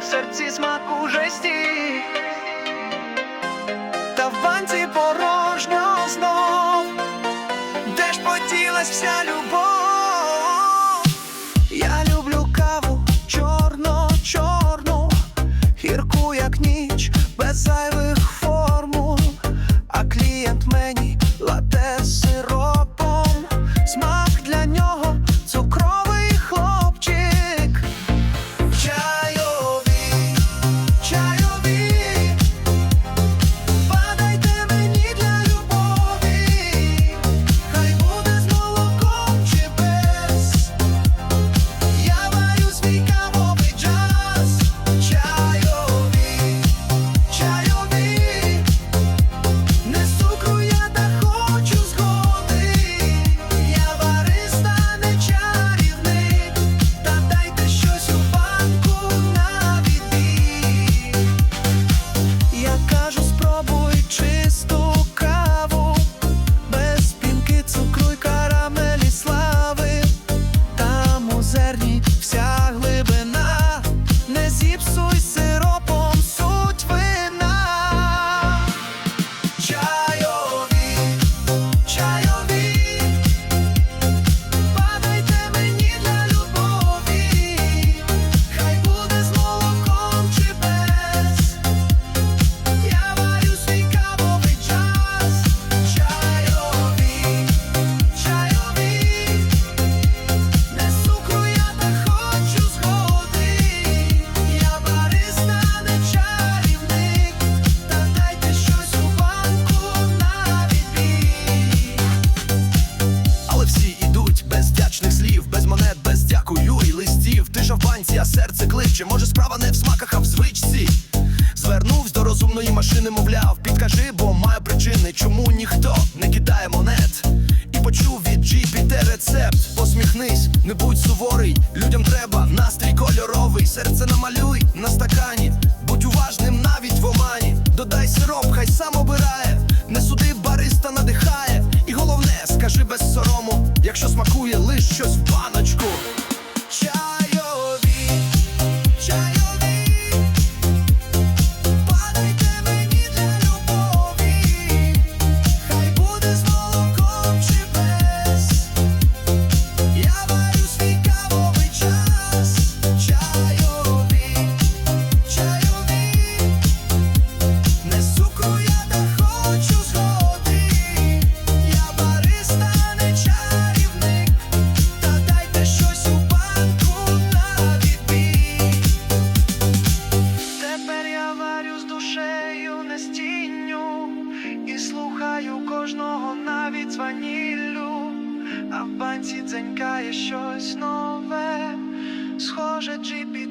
в серці смак жесті, та в банці порожньо знов, де ж поділась вся любов? Там у а серце кличе. Може, справа не в смаках, а в звичці. Звернувсь до розумної машини, мовляв, підкажи, бо маю причини, чому ніхто не кидає монет. І почув від GPT рецепт. Посміхнись, не будь суворий. Людям треба настрій кольоровий. Серце намалюй на стакані. Будь уважним навіть в омані. Додай сироп, хай сам обирає. Не суди, бариста надихає. І головне, скажи без сорому, якщо смакує лиш щось кожного навіть ваніллю, а в банці дзенькає щось нове, схоже GPT